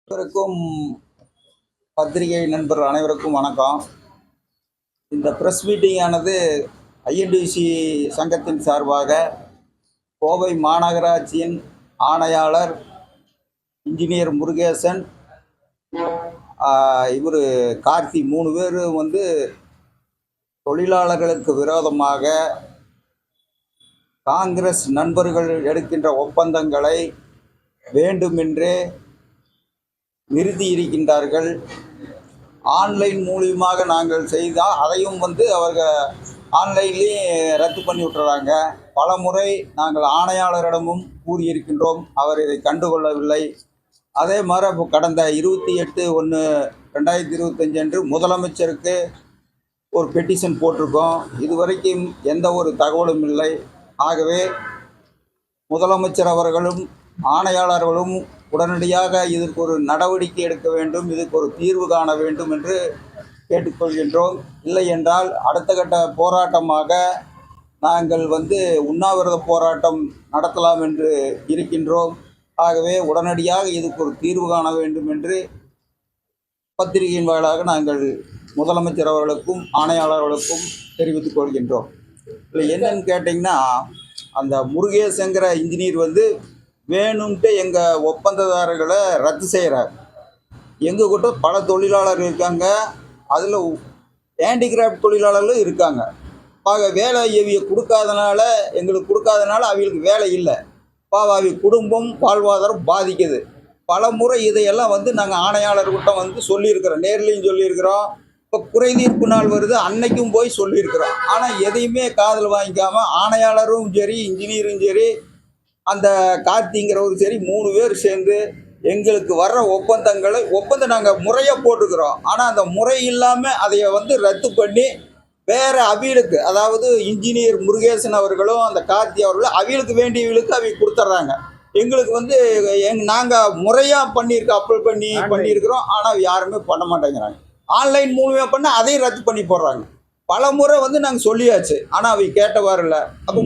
அனைவருக்கும் பத்திரிகை நண்பர் அனைவருக்கும் வணக்கம். இந்த ப்ரெஸ் மீட்டிங் ஆனது ஐஎன்டிசி சங்கத்தின் சார்பாக கோவை மாநகராட்சியின் ஆணையாளர் இன்ஜினியர் முருகேசன் இவர் கார்த்தி மூணு பேர் வந்து தொழிலாளர்களுக்கு விரோதமாக காங்கிரஸ் நண்பர்கள் எடுக்கின்ற ஒப்பந்தங்களை வேண்டுமென்றே நிறுத்தி இருக்கின்றார்கள். ஆன்லைன் மூலியமாக நாங்கள் செய்தால் அதையும் வந்து அவர்கள் ஆன்லைன்லேயே ரத்து பண்ணி விட்டுறாங்க. பல முறை நாங்கள் ஆணையாளரிடமும் கூறியிருக்கின்றோம். அவர் இதை கண்டுகொள்ளவில்லை. அதே மாதிரி இப்போ கடந்த இருபத்தி எட்டு ஒன்று ரெண்டாயிரத்தி இருபத்தஞ்சு அன்று முதலமைச்சருக்கு ஒரு பெட்டிஷன் போட்டிருக்கோம். இதுவரைக்கும் எந்த ஒரு தகவலும் இல்லை. ஆகவே முதலமைச்சர் அவர்களும் ஆணையாளர்களும் உடனடியாக இதற்கு ஒரு நடவடிக்கை எடுக்க வேண்டும். இதுக்கு ஒரு தீர்வு காண வேண்டும் என்று கேட்டுக்கொள்கின்றோம். இல்லை என்றால் அடுத்த கட்ட போராட்டமாக நாங்கள் வந்து உண்ணாவிரத போராட்டம் நடத்தலாம் என்று இருக்கின்றோம். ஆகவே உடனடியாக இதுக்கு ஒரு தீர்வு காண வேண்டும் என்று பத்திரிகையின் வாயிலாக நாங்கள் முதலமைச்சர் அவர்களுக்கும் ஆணையாளர்களுக்கும் தெரிவித்துக் கொள்கின்றோம். இல்லை என்னன்னு கேட்டிங்கன்னா அந்த முருகேசங்கிற இன்ஜினியர் வந்து வேணும்ட்டு எங்கள் ஒப்பந்ததாரர்களை ரத்து செய்கிறார் எங்கள் கிட்ட பல தொழிலாளர் இருக்காங்க. அதில் ஹேண்டிகிராஃப்ட் தொழிலாளர்களும் இருக்காங்க. பாக வேலை எவியை கொடுக்காதனால எங்களுக்கு கொடுக்காதனால அவங்களுக்கு வேலை இல்லை. பாவ அவி குடும்பம் வாழ்வாதாரம் பாதிக்குது. பல முறை இதையெல்லாம் வந்து நாங்கள் ஆணையாளர்கிட்ட வந்து சொல்லியிருக்கிறோம். நேர்லையும் சொல்லியிருக்கிறோம். இப்போ குறைதீர்ப்பு நாள் வருது அன்னைக்கும் போய் சொல்லியிருக்கிறோம். ஆனால் எதையுமே காதில் வாங்கிக்காம ஆணையாளரும் சரி இன்ஜினியரும் சரி அந்த கார்த்திங்கிறவரும் சரி மூணு பேர் சேர்ந்து எங்களுக்கு வர்ற ஒப்பந்தங்களை ஒப்பந்தம் நாங்கள் முறையாக போட்டுக்கிறோம் ஆனால் அந்த முறை இல்லாமல் அதை வந்து ரத்து பண்ணி வேறு அவியலுக்கு அதாவது இன்ஜினியர் முருகேசன் அவர்களும் அந்த கார்த்தி அவர்களும் அவியலுக்கு வேண்டியவங்களுக்கு அவங்க கொடுத்துட்றாங்க எங்களுக்கு வந்து எங் நாங்கள் முறையாக பண்ணியிருக்கோம் அப்ளை பண்ணி பண்ணியிருக்கிறோம். ஆனால் யாருமே பண்ண மாட்டேங்கிறாங்க. ஆன்லைன் மூலியமாக பண்ண அதையும் ரத்து பண்ணி போடுறாங்க. பல முறை வந்து நாங்கள் சொல்லியாச்சு. ஆனால் அவங்க கேட்டவாறு இல்லை. அப்போ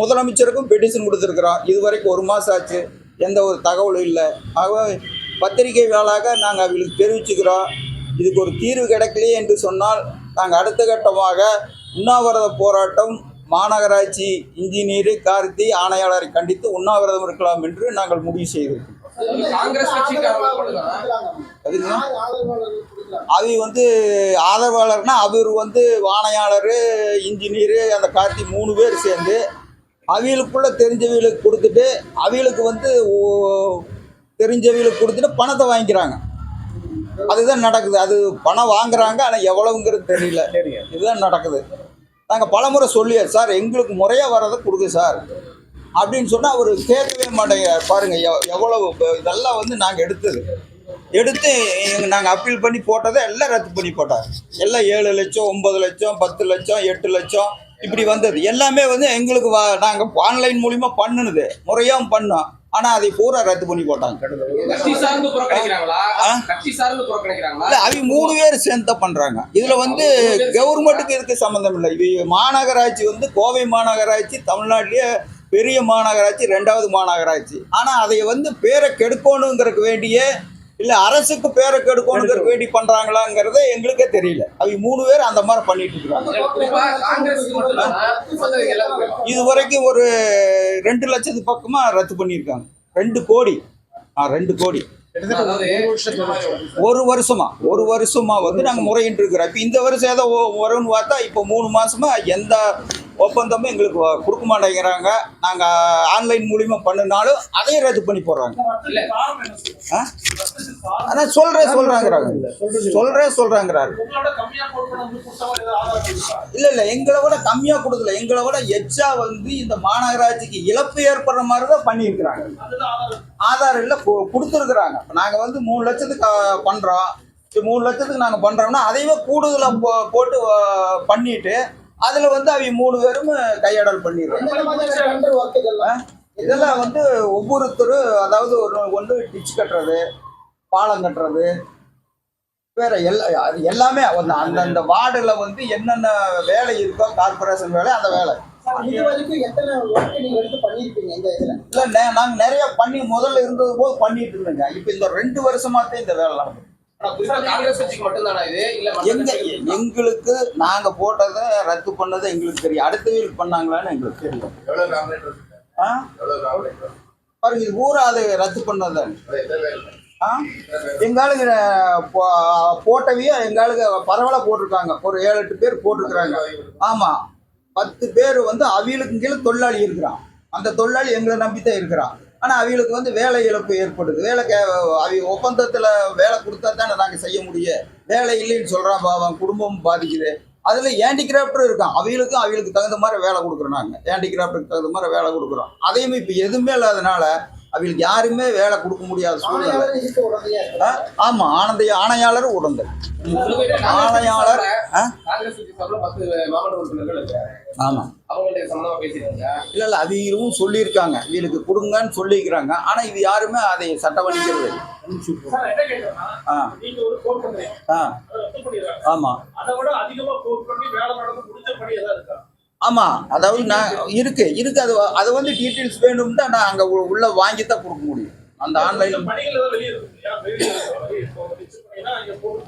முதலமைச்சருக்கும் பெட்டிஷன் கொடுத்துருக்குறோம். இது வரைக்கும் ஒரு மாதம் ஆச்சு. எந்த ஒரு தகவலும் இல்லை. ஆகவே பத்திரிகை வேளாக நாங்கள் அவங்களுக்கு தெரிவிச்சுக்கிறோம். இதுக்கு ஒரு தீர்வு கிடைக்கலையே என்று சொன்னால் நாங்கள் அடுத்த கட்டமாக உண்ணாவிரத போராட்டம் மாநகராட்சி இன்ஜினியர் கார்த்தி ஆணையாளரை கண்டித்து உண்ணாவிரதம் இருக்கலாம் என்று நாங்கள் முடிவு செய்திருக்கோம் அவங்க வந்து ஆதரவாளர்னா அவர் வந்து வானையாளர் இன்ஜினியரு அந்த கார்த்தி மூணு பேர் சேர்ந்து அவியலுக்குள்ள தெரிஞ்சவங்களுக்கு கொடுத்துட்டு அவியலுக்கு வந்து ஓ- தெரிஞ்சவங்களுக்கு கொடுத்துட்டு பணத்தை வாங்கிக்கிறாங்க. அதுதான் நடக்குது. அது பணம் வாங்குறாங்க ஆனால் எவ்வளவுங்கிறது தெரியல. இதுதான் நடக்குது. நாங்கள் பலமுறை சொல்லியாச்சு சார் எங்களுக்கு முறையாக வர்றதை கொடுங்க சார். அப்படின்னு சொன்னால் அவர் கேட்கவே மாட்டேங்கிறார் பாருங்கள் எவ் எவ்வளவு இதெல்லாம் வந்து நாங்கள் எடுத்தது. எடுத்து நாங்கள் அப்பீல் பண்ணி போட்டதை எல்லாம் ரத்து பண்ணி போட்டார் எல்லாம் ஏழு லட்சம் ஒன்பது லட்சம் பத்து லட்சம் எட்டு லட்சம். இப்படி வந்தது. எல்லாமே வந்து எங்களுக்கு வா நாங்கள் ஆன்லைன் மூலிமா பண்ணுனது. முறையாகவும் பண்ணோம். ஆனால் அதை பூரா ரத்து பண்ணி போட்டாங்க. அவங்க மூணு பேர் சேர்ந்து தான் பண்ணுறாங்க இதில் வந்து கவர்மெண்ட்டுக்கு இதுக்கு சம்மந்தம் இல்லை. இது மாநகராட்சி வந்து கோவை மாநகராட்சி தமிழ்நாட்டிலேயே பெரிய மாநகராட்சி ரெண்டாவது மாநகராட்சி. ஆனால் அதை வந்து பேரை கெடுக்கணுங்கிறதுக்கு வேண்டிய இல்லை அரசுக்கு பேரை கெடுக்கணுங்கிறதுக்கு வேண்டி பண்ணுறாங்களாங்கிறத எங்களுக்கே தெரியல. அவங்க மூணு பேர் அந்த மாதிரி பண்ணிட்டு இருக்காங்க. இது வரைக்கும் ஒரு ரெண்டு லட்சத்து பக்கமாக ரத்து பண்ணியிருக்காங்க. ரெண்டு கோடி. ஆ ரெண்டு கோடி. ஒரு வருஷமா. ஒரு வருஷமா வந்து நாங்கள் முறையிட்டு இருக்கிறோம். இப்போ இந்த வருஷம் ஏதோ வரும்னு பார்த்தா இப்போ மூணு மாசமா எந்த ஒப்பந்தமும் எங்களுக்கு கொடுக்க மாட்டேங்கிறாங்க. நாங்கள் ஆன்லைன் மூலியமா பண்ணினாலும் அதையும் ரத்து பண்ணி போடுறாங்க? ஆனால் சொல்றேன் சொல்றாங்கிறாங்க. சொல்றேன் சொல்றாங்கிறாரு. இல்ல இல்ல எங்களை விட கம்மியா கொடுக்கல. எங்களை விட எச்சா வந்து இந்த மாநகராட்சிக்கு இழப்பு ஏற்படுற மாதிரி தான் பண்ணியிருக்கிறாங்க. ஆதார் இல்ல கொடுத்துருக்குறாங்க. இப்ப நாங்க வந்து மூணு லட்சத்துக்கு இப்ப மூணு லட்சத்துக்கு நாங்க பண்றோம்னா அதையே கூடுதலா போ- போட்டு பண்ணிட்டு அதில் வந்து அவங்க மூணு பேரும் கையாடல் பண்ணிடுறாங்க. இதெல்லாம்? வந்து ஒவ்வொருத்தரும் அதாவது ஒரு ஒன்று டிச் கட்டுறது பாலம் கட்டுறது வேற எல்லா அது எல்லாமே அந்த அந்தந்த வார்டில் வந்து என்னென்ன வேலை இருக்கோ கார்பரேஷன் வேலை அந்த வேலை. நீங்க இல்லை நாங்கள் நிறைய பண்ணி முதல்ல இருந்தது போது பண்ணிட்டு இருந்தோங்க. இப்போ இந்த ரெண்டு வருஷமாத்தான் இந்த வேலை நடக்குது. எங்களுக்கு நாங்க போட்டதை ரத்து பண்ணது எங்களுக்கு தெரியும். அடுத்தவங்களுக்கு பண்ணாங்களான்னு எங்களுக்கு தெரியும்? பாருங்க இது பூரா அது ரத்து பண்ணது அது எத்தனை பேர்? ஆ? எங்களுக்கு போட்டவையே எங்களுக்கு பரவலாக போட்டிருக்காங்க. ஒரு ஏழு எட்டு பேர் போட்டிருக்கிறாங்க. ஆமா. பத்து பேர் வந்து அவியலுக்கு கீழே தொழிலாளி இருக்கிறான். அந்த தொழிலாளி எங்களை நம்பி தான் இருக்கிறான். ஆனால் அவங்களுக்கு வந்து வேலை இழப்பு ஏற்படுது. வேலை கே அவங்க ஒப்பந்தத்தில் வேலை கொடுத்தா தானே நாங்கள் செய்ய முடியும். வேலை இல்லைன்னு சொல்கிறான் பாவம் குடும்பம் பாதிக்குது. அதில் ஹேண்டிகிராஃப்டரும் இருக்கான். அவங்களுக்கும் அவிகளுக்கு தகுந்த மாதிரி வேலை கொடுக்குறோம் நாங்கள் ஹேண்டிகிராஃப்டுக்கு தகுந்த மாதிரி வேலை கொடுக்குறோம். அதையும் இப்போ எதுவுமே இல்லாதனால அவங்களுக்கு யாருமே வேலை கொடுக்க முடியாத சூழ்நிலை. ஆணையாளர் இருக்க உடனே ஆ, ஆமா ஆனந்த ஆணையாளர் காங்கிரஸ் ஆணையாளர் கட்சி ஆ? காங்கிரஸ் கட்சி சார்பில் பத்து மாவட்ட உறுப்பினர்கள் இருக்காங்க ஆமா. அவங்கள்ட்ட சம்பந்தமா பேசியிருக்கீங்க. இல்ல இல்ல அவங்களும் சொல்லியிருக்காங்க. இவங்களுக்கு கொடுங்கன்னு சொல்லியிருக்கிறாங்க. ஆனா இது யாருமே அதை என்ன கேக்குறேன்னா, ஆ. ஆ. அதை ரத்து பண்ணிடுறாங்க ஆமா அதை விட அதிகமா கோட் பண்ணி வேலை நடந்து முடிஞ்ச பணி ஏதாவது இருக்கா ஆமா அதாவது நான் இருக்கு இருக்கு. அது அது வந்து டீட்டெயில்ஸ் வேணும்னா நான் அங்க உள்ள வாங்கி தான் கொடுக்க முடியும். அந்த ஆன்லைன்.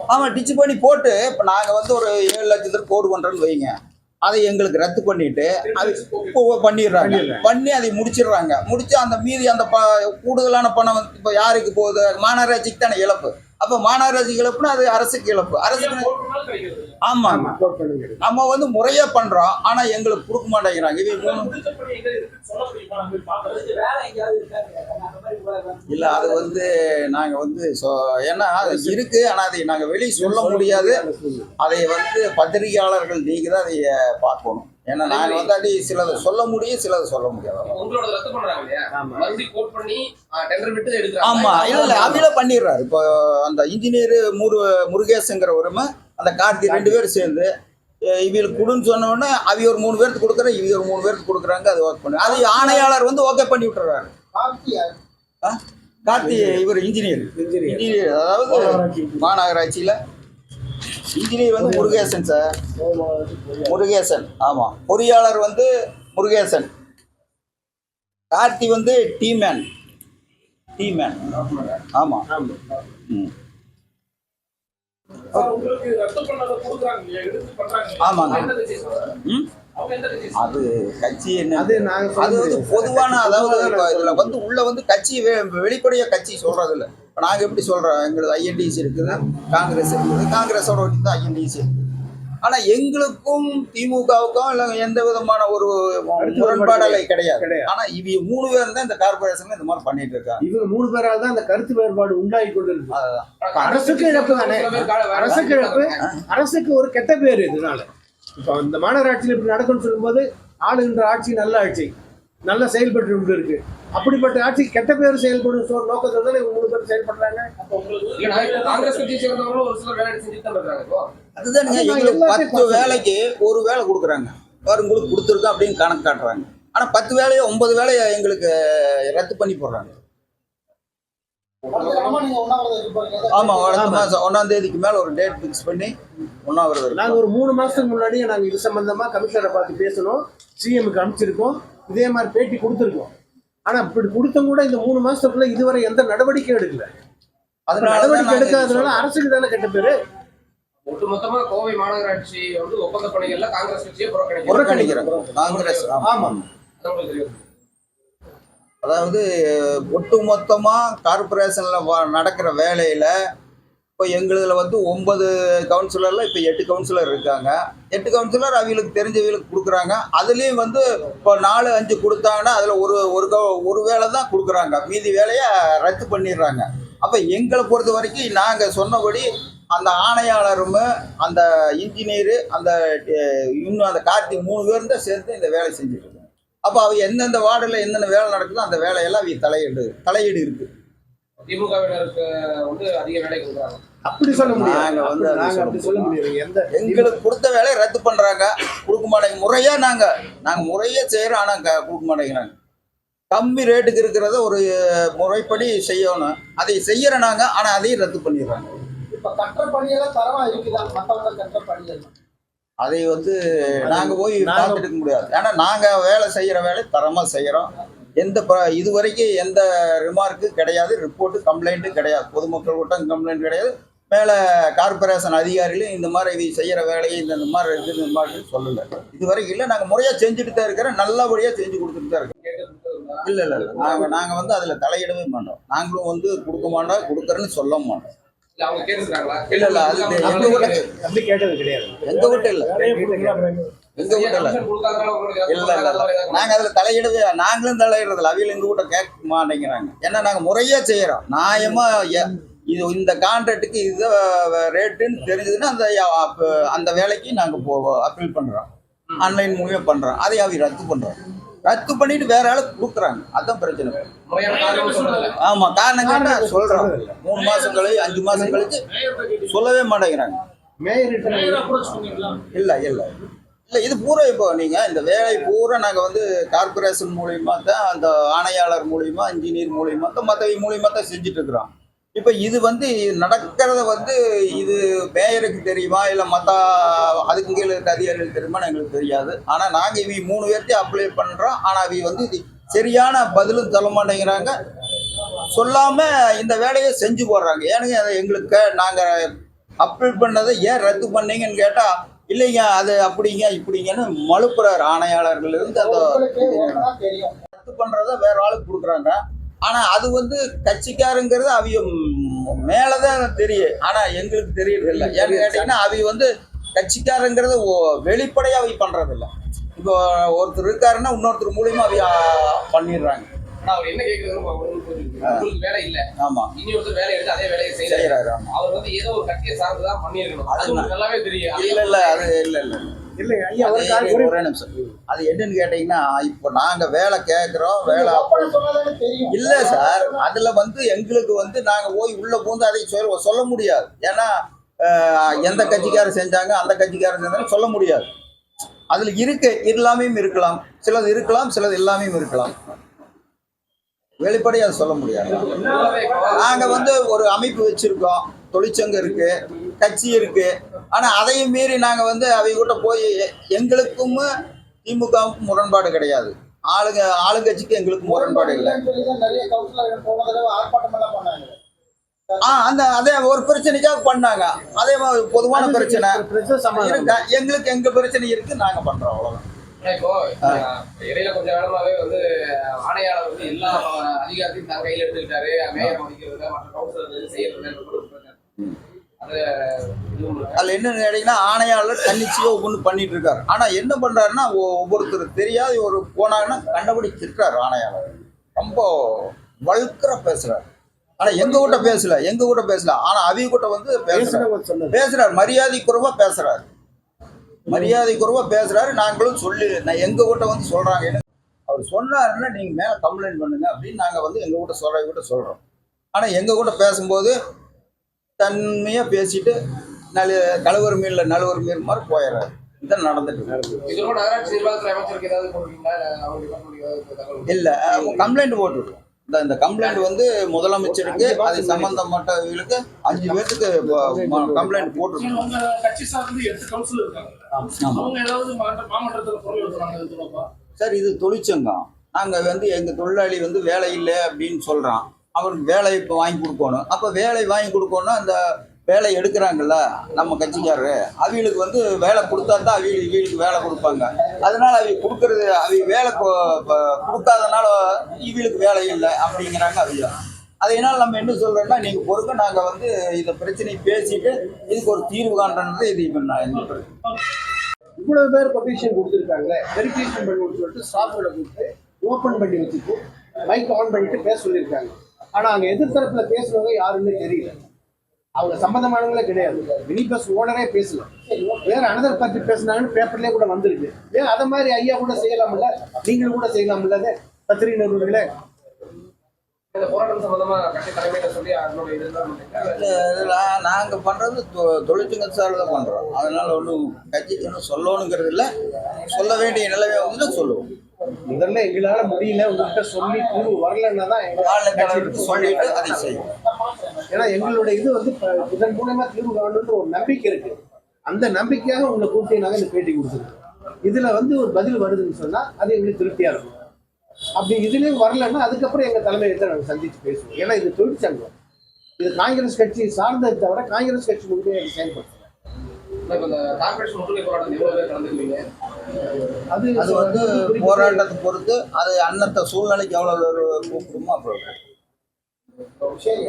இப்போ டிச்சு பண்ணி போட்டு இப்போ நாங்க வந்து ஒரு ஏழு லட்சத்துக்கு கோடு பண்றோம்னு வைங்க. அதை எங்களுக்கு ரத்து பண்ணிட்டு அது பண்ணிடுறாங்க. பண்ணி அதை முடிச்சிடுறாங்க. முடிச்சு அந்த மீதி அந்த ப கூடுதலான பணம் வந்து இப்போ யாருக்கு போகுது? மாநகராட்சிக்கு தானே இழப்பு. அப்போ மாநகராட்சிக்கு இழப்புனா அது அரசுக்கு இழப்பு. அரசுக்கு போட்டுனாலும் கிடைக்கிறது. இல்ல. ஆமா. நம்ம வந்து முறையா பண்றோம். ஆனா எங்களுக்கு கொடுக்க மாட்டேங்கிறாங்க. பார்க்கறதுக்கு இல்ல அது வந்து நாங்க வந்து சொ- ஏன்னா அது இருக்கு. ஆனா அதை நாங்க வெளியே சொல்ல முடியாது. அதை வந்து பத்திரிகையாளர்கள் நீங்க தான் அதை பார்க்கணும். ஏன்னா நாங்க வந்து அப்படி சிலதை சொல்ல முடியும் சிலதை சொல்ல முடியாது. உங்களோட ரத்து பண்றாங்க இல்லையா? மறுபடியும் கோட் பண்ணி டெண்டர் விட்டு எடுக்கிறாங்க. ஆமா. இல்ல இல்ல அவில பண்ணிடுறாரு. இப்போ அந்த இன்ஜினியர் முரு முருகேசங்கிறவருமே அந்த கார்த்தி ரெண்டு பேரும் சேர்ந்து இவங்களுக்கு கொடுன்னு சொன்ன உடனே அவி ஒரு மூணு பேருக்கு கொடுக்குறேன் இவங்க ஒரு மூணு பேருக்கு கொடுக்குறாங்க அது ஒர்க் பண்ணு. அது ஆணையாளர் வந்து ஓகே பண்ணி விட்டுறாரு? கார்த்தி இவர் இன்ஜினியர். இன்ஜினியர். அதாவது மாநகராட்சியில் இன்ஜினியர் வந்து முருகேசன் சார். முருகேசன். ஆமாம் பொறியாளர் வந்து முருகேசன். கார்த்தி வந்து டீமேன். டீமேன். ஆமாம் ம்? ஆமாங்க. ம்? அது கட்சி என்ன? அது வந்து. பொதுவான அதாவது இதுல வந்து உள்ள வந்து கட்சி வெ- வெளிப்படையா கட்சி சொல்றது இல்ல இப்ப நாங்க எப்படி சொல்றோம்? எங்களுக்கு ஐஎன்டிசி இருக்குது காங்கிரஸ் இருக்குது காங்கிரஸோட ஒட்டி தான் ஐஎன்டிசி இருக்குது. ஆனா எங்களுக்கும் திமுகவுக்கும் இல்ல எந்த விதமான ஒரு முரண்பாடலை கிடையாது. கிடையாது. ஆனா இவங்க மூணு பேர் தான் இந்த கார்பரேஷன் இந்த மாதிரி பண்ணிட்டு இருக்காங்க. இவங்க மூணு பேரால் தான் அந்த கருத்து வேறுபாடு உண்டாகி கொண்டிருக்கு அதுதான். இப்ப அரசுக்கு இழப்பு தானே? அரசுக்கு இழப்பு. அரசுக்கு ஒரு கெட்ட பேர் இதனால. இப்போ இந்த மாநகராட்சியில் இப்படி நடக்கும்னு சொல்லும்போது ஆளுகின்ற ஆட்சி நல்ல ஆட்சி நல்லா செயல்பட்டு கொண்டு இருக்கு அப்படிப்பட்ட ஆட்சி கெட்ட பேர் செயல்படும் சொல் நோக்கத்தில் தான் இவங்க மூணு பேர் செயல்படுறாங்க? காங்கிரஸ் கட்சியை சேர்ந்தவங்களும் ஒரு சிலர் வேலை செஞ்சுட்டு தான் இருக்காங்க இப்போ. அதுதானுங்க அதுதான் எங்களுக்கு பத்து. வேலைக்கு ஒரு வேலை கொடுக்குறாங்க. உங்களுக்கு கொடுத்துருக்கோம் அப்படின்னு கணக்கு காட்டுறாங்க. ஆனா பத்து வேலையை ஒன்பது வேலையை எங்களுக்கு ரத்து பண்ணி போடுறாங்க. நீங்க ஆமா அடுத்த மாசம் ஒன்னாம் தேதிக்கு மேல ஒரு டேட் ஃபிக்ஸ் பண்ணி இருக்கும். நாங்கள் ஒரு மூணு மாதத்துக்கு முன்னாடியே நாங்கள் இது சம்பந்தமாக கமிஷனரை பார்த்து பேசணும். சிஎம்க்கு அனுப்பிச்சிருக்கோம். இதே மாதிரி பேட்டி கொடுத்துருக்கோம். ஆனால் இப்படி கொடுத்தும் கூட இந்த மூணு மாசத்துக்குள்ள இதுவரை எந்த நடவடிக்கையும் எடுக்கல. தான் நடவடிக்கை சொல்றோம். அரசுக்கு தானே கெட்ட பேரு? ஒட்டுமொத்தமா கோவை மாநகராட்சி வந்து ஒப்பந்த பணிகள்ல காங்கிரஸ் கட்சியை புறக்கணிக்கிறோம் காங்கிரஸ் ஆமா. அது அதாவது ஒட்டு மொத்தமா கார்பரேஷன்ல வ- நடக்கிற வேலையில இப்போ எங்களுதில் வந்து ஒன்பது கவுன்சிலர்ல இப்போ எட்டு கவுன்சிலர் இருக்காங்க. எட்டு கவுன்சிலர் அவங்களுக்கு தெரிஞ்சவங்களுக்கு கொடுக்குறாங்க. அதுலேயும் வந்து இப்போ நாலு அஞ்சு கொடுத்தாங்கன்னா அதில் ஒரு ஒரு கவு- ஒரு வேலை தான் கொடுக்குறாங்க. மீதி வேலையை ரத்து பண்ணிடுறாங்க. அப்போ எங்களை பொறுத்த வரைக்கும் நாங்கள் சொன்னபடி அந்த ஆணையாளரும் அந்த இன்ஜினியரு அந்த இன்னும் அந்த கார்த்திக் மூணு பேரும் தான் சேர்ந்து இந்த வேலை செஞ்சுட்டு இருக்காங்க. அப்போ அவ எந்தெந்த வார்டில் என்னென்ன வேலை நடக்குதோ அந்த வேலையெல்லாம் அவங்க தலையீடு தலையீடு இருக்குது திமுகவினருக்கு வந்து அதிக வேலை கொடுக்குறாங்க. அப்படி சொல்ல முடியாது. எந்த எங்களுக்கு கொடுத்த வேலையை ரத்து பண்றாங்க. கொடுக்க மாட்டேங்க. முறையா நாங்க நாங்க முறையா செய்யறோம் ஆனா கொடுக்க மாட்டேங்கிறாங்க. கம்மி ரேட்டுக்கு இருக்கிறத ஒரு முறைப்படி செய்யணும். அதை செய்யற நாங்க ஆனா அதையும் ரத்து பண்ணிடுறாங்க. இப்ப கட்டுற பணியெல்லாம் தரமா இருக்குதா? பணிகள் அதை வந்து நாங்க போய் பார்த்துட்டு இருக்க முடியாது. ஏன்னா நாங்க வேலை செய்யற வேலை தரமா செய்யறோம். எந்த ப- இது வரைக்கும் எந்த ரிமார்க்கு கிடையாது ரிப்போர்ட் கம்ப்ளைண்ட் கிடையாது. பொதுமக்கள் கூட்டம் கம்ப்ளைண்ட் கிடையாது. மேல கார்பரேஷன் அதிகாரிகளும் இந்த மாதிரி இது செய்யற வேலையை இந்த இந்த மாதிரி இருக்கு இந்த மாதிரி சொல்லல. இது வரைக்கும் இல்லை. நாங்க முறையா செஞ்சுட்டு தான் இருக்கிறோம். நல்லபடியா செஞ்சு கொடுத்துட்டு தான் இருக்கோம்? இல்ல இல்ல இல்ல. நாங்க நாங்க வந்து அதுல தலையிடவே மாட்டோம். நாங்களும் வந்து கொடுக்க மாட்டோம் கொடுக்கறேன்னு சொல்ல மாட்டோம். இல்ல அவங்க கேட்டுருக்காங்களா? இல்ல, இல்ல, அது கேட்டது கிடையாது. எங்க வீட்டு இல்ல. எங்க சரியா வீட்டு இல்ல இல்ல. இல்ல இல்ல நாங்க அதுல தலையிடவே நாங்களும் தலையிடுறதில்ல. அவியல் எங்க கூட கேட்க மாட்டேங்கிறாங்க ஏன்னா நாங்க முறையா செய்யறோம். நியாயமா எ- இது இந்த கான்ட்ராக்டுக்கு இது ரேட்டுன்னு தெரிஞ்சதுன்னா அந்த அந்த வேலைக்கு நாங்க போ அப்பீல் பண்றோம். ஆன்லைன் மூலியமா பண்றோம். அதை அவி ரத்து பண்றோம். ரத்து பண்ணிட்டு வேற ஆளுக்கு கொடுக்குறாங்க. அதான் பிரச்சனை. ஆமா காரணம் கேட்டா சொல்றோம். மூணு மாசம் கழிச்சு அஞ்சு மாசம் கழிச்சு சொல்லவே மாட்டேங்கிறாங்க. மேயர் இல்ல இல்ல. இல்ல இது பூரா இப்போ நீங்க இந்த வேலை பூரா நாங்க வந்து கார்பரேஷன் மூலியமா தான் அந்த ஆணையாளர் மூலியமா இன்ஜினியர் மூலியமா தான் மற்றவை மூலியமா தான் செஞ்சுட்டு இருக்கிறோம். இப்போ இது வந்து நடக்கிறத வந்து இது மேயருக்கு தெரியுமா? இல்லை மற்ற அதுக்கு கீழே இருக்க அதிகாரிகளுக்கு தெரியுமான்னு எங்களுக்கு தெரியாது. ஆனால் நாங்கள் இவங்க மூணு பேர்த்தையும் அப்ளை பண்ணுறோம் ஆனால் இவங்க வந்து இது சரியான பதிலும் தர மாட்டேங்கிறாங்க. சொல்லாம இந்த வேலையை செஞ்சு போடுறாங்க. ஏனுங்க அதை எங்களுக்கு நாங்கள் அப்ளை பண்ணதை ஏன் ரத்து பண்ணீங்கன்னு கேட்டா இல்லைங்க அது அப்படிங்க இப்படிங்கன்னு மழுப்புறாரு ஆணையாளர்கள் இருந்து தெரியும். ரத்து பண்றத வேற ஆளுக்கு கொடுக்குறாங்க. ஆனா அது வந்து கட்சிக்காரங்கிறது அவிய மேலதான் தெரியும். ஆனா எங்களுக்கு தெரியறது இல்லை ஏன்னு கேட்டீங்கன்னா அவி வந்து கட்சிக்காரங்கிறத ஓ- வெளிப்படையா அவி பண்றது இல்ல இப்போ ஒருத்தர் இருக்காருன்னா இன்னொருத்தர் மூலியமா அவி ஆ, பண்ணிடுறாங்க. அவர் என்ன வேலை இல்ல. ஆமா. இனி ஒருத்தர் வேலை எடுத்து அதே வேலையை செய்யறாரு செய்யறாரு ஆமா. அவர் வந்து ஏதோ ஒரு கட்சியை சார்ந்துதான் பண்ணியிருக்கணும். அது அது உங்களுக்கு நல்லாவே தெரியும். இல்ல இல்ல அது இல்ல இல்ல இல்லை. ஐயா ஒரு நிமிஷம். அது என்னன்னு கேட்டீங்கன்னா இப்போ நாங்க வேலை கேட்கிறோம் வேலை இல்ல சார். அதுல வந்து எங்களுக்கு வந்து நாங்க போய் உள்ள பூந்து அதை சொல்ல சொல்ல முடியாது. ஏன்னா எந்த கட்சிக்காரர் செஞ்சாங்க அந்த கட்சிக்காரர் செஞ்சாங்க சொல்ல முடியாது. அதுல இருக்கு இல்லாமையும் இருக்கலாம். சிலது இருக்கலாம் சிலது இல்லாமையும் இருக்கலாம். வெளிப்படையா அதை சொல்ல முடியாது. நல்லாவே இப்போ நாங்க வந்து ஒரு அமைப்பு வச்சிருக்கோம். தொழிற்சங்கம் இருக்கு கட்சி இருக்கு. ஆனா அதையும் மீறி நாங்க வந்து அவங்க கிட்ட போய் எங்களுக்கும் திமுகவுக்கும் முரண்பாடு கிடையாது. ஆளுங்க ஆளுங்கட்சிக்கு எங்களுக்கு முரண்பாடு இல்லை. ஆ அந்த அதே ஒரு பிரச்சனைக்காக பண்ணாங்க. அதே மாதிரி பொதுவான பிரச்சனை. எங்களுக்கு எங்க பிரச்சனை இருக்கு நாங்க பண்றோம் அவ்வளவுதான். இப்போ இடையில கொஞ்ச காலமாவே வந்து ஆணையாளர் வந்து எல்லா அதிகாரத்தையும் தன் கையில எடுத்துக்கிட்டாரு. மேயர் மதிக்கிறது மற்ற கவுன்சிலர் செய்யறது. அதுல என்னன்னு கேட்டீங்கன்னா ஆணையாளர் தன்னிச்சையோ ஒன்று பண்ணிட்டு இருக்காரு. ஆனா என்ன பண்றாருன்னா ஒவ்வொருத்தர் தெரியாத ஒரு போனாங்கன்னா கண்டபடி திட்டுறாரு ஆணையாளர். ரொம்ப வல்கரா பேசுறாரு. ஆனா எங்க கிட்ட பேசல எங்க கூட பேசல. ஆனா அவங்க கிட்ட வந்து பேசுறாரு. பேசுறாரு மரியாதை குறைவா பேசுறாரு. மரியாதை குறைவா பேசுறாரு நாங்களும் சொல்லி நான் எங்க கிட்ட வந்து சொல்றாங்க எனக்கு அவர் சொன்னாருன்னா நீங்க மேல கம்ப்ளைண்ட் பண்ணுங்க அப்படின்னு நாங்க வந்து எங்க கிட்ட சொல்ற கிட்ட சொல்றோம். ஆனா எங்க கூட பேசும்போது தன்மையா பேசிட்டு நல கழுவர் மீன்ல நழுவர் மீன் மாதிரி போயிடுறாரு. இதான் நடந்துட்டு இல்ல கம்ப்ளைண்ட் போட்டுருக்கோம். இந்த இந்த கம்ப்ளைண்ட் வந்து முதலமைச்சருக்கு அது சம்பந்தப்பட்டவங்களுக்கு அஞ்சு பேர்த்துக்கு கம்ப்ளைண்ட் போட்டிருக்கோம். கட்சி சார்ந்து எட்டு கவுன்சில் இருக்காங்க. அவங்க ஏதாவது மாமன்றத்துல குரல் தொடர்பா? சார் இது தொழிற்சங்கம். நாங்கள் வந்து எங்கள் தொழிலாளி வந்து வேலை இல்லை அப்படின்னு சொல்கிறான் அவருக்கு வேலை இப்போ வாங்கி கொடுக்கணும். அப்போ வேலை வாங்கி கொடுக்கணும்னா அந்த வேலை எடுக்கிறாங்கல்ல நம்ம கட்சிக்காரரு அவங்களுக்கு வந்து வேலை கொடுத்தா தான் அவங்க இவங்களுக்கு வேலை கொடுப்பாங்க. அதனால அவங்க கொடுக்கறது அவங்க வேலை கொ- கொடுக்காதனால இவங்களுக்கு வேலை இல்லை அப்படிங்கிறாங்க அவங்க அதனால நம்ம என்ன சொல்றோம்னா நீங்க பொறுக்க நாங்க வந்து இந்த பிரச்சனையை பேசிட்டு இதுக்கு ஒரு தீர்வு காண்றது இது இப்போ நான் இவ்வளவு பேர் கொட்டேஷன் கொடுத்துருக்காங்களே வெரிஃபிகேஷன் பண்ணி சொல்லிட்டு ஸ்டாஃப்களை கொடுத்து ஓப்பன் பண்ணி வச்சுட்டு மைக் ஆன் பண்ணிட்டு பேச சொல்லியிருக்காங்க. ஆனா அங்க எதிர்த்தரப்புல பேசுறவங்க யாருன்னு தெரியல. அவங்க சம்பந்தமானவங்களே கிடையாது. மினி பஸ் ஓனரே பேசல. வேற அனதர் பத்தி பேசினாங்கன்னு பேப்பர்லயே கூட வந்திருக்கு. ஏன் அதை மாதிரி ஐயா கூட செய்யலாம்ல? நீங்களும் கூட செய்யலாம்ல? பத்திரிகை நிறுவனங்களே நாங்கள் பண்ணுறது தொழிற்சங்க சார்பில் பண்ணுறோம் அதனால ஒன்றும் கட்சிக்கு ஒன்றும் சொல்லணுங்கிறது இல்லை. சொல்ல வேண்டிய நிலைமை வந்து சொல்லுவோம். முதல்ல எங்களால முடியல உங்ககிட்ட சொல்லி தீர்வு வரலன்னா தான் எங்க ஆளுநர் கட்சி தலைவருக்கு சொல்லிட்டு அதை செய்யும் ஏன்னா எங்களுடைய இது வந்து இப்ப இதன் மூலமா தீர்வு காணணுன்ற ஒரு நம்பிக்கை இருக்கு. அந்த நம்பிக்கையாக உங்களை கூட்டி நாங்க இந்த பேட்டி கொடுத்துருக்கோம். இதுல வந்து ஒரு பதில் வருதுன்னு சொன்னா அது எங்களுக்கு திருப்தியா இருக்கும். அப்படி இதுலயும் வரலன்னா அதுக்கப்புறம் எங்க தலைமையத்தை நாங்க சந்திச்சு பேசுவோம். ஏன்னா இது தொழிற்சங்கம். இது காங்கிரஸ் கட்சி சார்ந்ததை தவிர காங்கிரஸ் கட்சி முழுமையாக செயல்படுத்தும் கார்பரேஷன் முற்றுகை போராட்டம் எவ்வளவு பேர் கலந்துக்குவீங்க அது அது வந்து போராட்டத்தை பொறுத்து அது அன்னத்த சூழ்நிலைக்கு எவ்வளோ கூப்பிடுமோ சரி.